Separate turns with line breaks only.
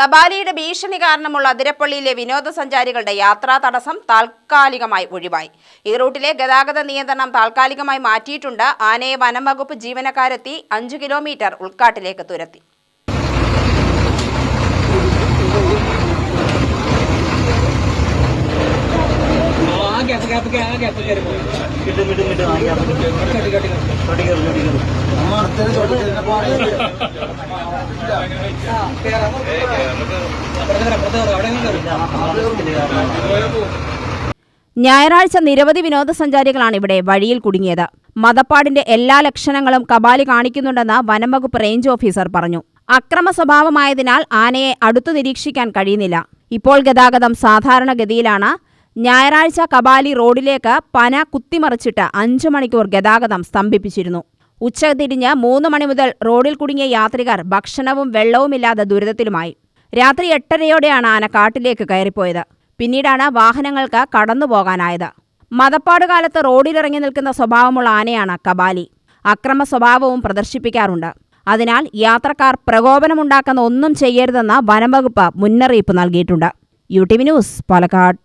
കബാലിയുടെ ഭീഷണി കാരണമുള്ള അതിരപ്പള്ളിയിലെ വിനോദസഞ്ചാരികളുടെ യാത്രാ തടസ്സം താൽക്കാലികമായി ഒഴിവായി. ഈ റൂട്ടിലെ ഗതാഗത നിയന്ത്രണം താൽക്കാലികമായി മാറ്റിയിട്ടുണ്ട്. ആനയെ വനം വകുപ്പ് ജീവനക്കാരെത്തി. അഞ്ചു കിലോമീറ്റർ ഉൾക്കാട്ടിലേക്ക് തുരത്തി. ഞായറാഴ്ച നിരവധി വിനോദസഞ്ചാരികളാണ് ഇവിടെ വഴിയിൽ കുടുങ്ങിയത്. മതപ്പാടിന്റെ എല്ലാ ലക്ഷണങ്ങളും കബാലി കാണിക്കുന്നുണ്ടെന്ന് വനംവകുപ്പ് റേഞ്ച് ഓഫീസർ പറഞ്ഞു. അക്രമ സ്വഭാവമായതിനാൽ ആനയെ അടുത്തു നിരീക്ഷിക്കാൻ കഴിയുന്നില്ല. ഇപ്പോൾ ഗതാഗതം സാധാരണഗതിയിലാണ്. ഞായറാഴ്ച കബാലി റോഡിലേക്ക് പന കുത്തിമറിച്ചിട്ട് അഞ്ചു മണിക്കൂർ ഗതാഗതം സ്തംഭിപ്പിച്ചിരുന്നു. ഉച്ചതിരിഞ്ഞ് മൂന്ന് മണി മുതൽ റോഡിൽ കുടുങ്ങിയ യാത്രികർ ഭക്ഷണവും വെള്ളവുമില്ലാതെ ദുരിതത്തിലുമായി. രാത്രി എട്ടരയോടെയാണ് ആന കാട്ടിലേക്ക് കയറിപ്പോയത്. പിന്നീടാണ് വാഹനങ്ങൾക്ക് കടന്നുപോകാനായത് മതപ്പാട് കാലത്ത് റോഡിലിറങ്ങി നിൽക്കുന്ന സ്വഭാവമുള്ള ആനയാണ് കബാലി അക്രമ സ്വഭാവവും പ്രദർശിപ്പിക്കാറുണ്ട്. അതിനാൽ യാത്രക്കാർ പ്രകോപനമുണ്ടാക്കുന്ന ഒന്നും ചെയ്യരുതെന്ന് വനംവകുപ്പ് മുന്നറിയിപ്പ് നൽകിയിട്ടുണ്ട്. U T V news Palakkad.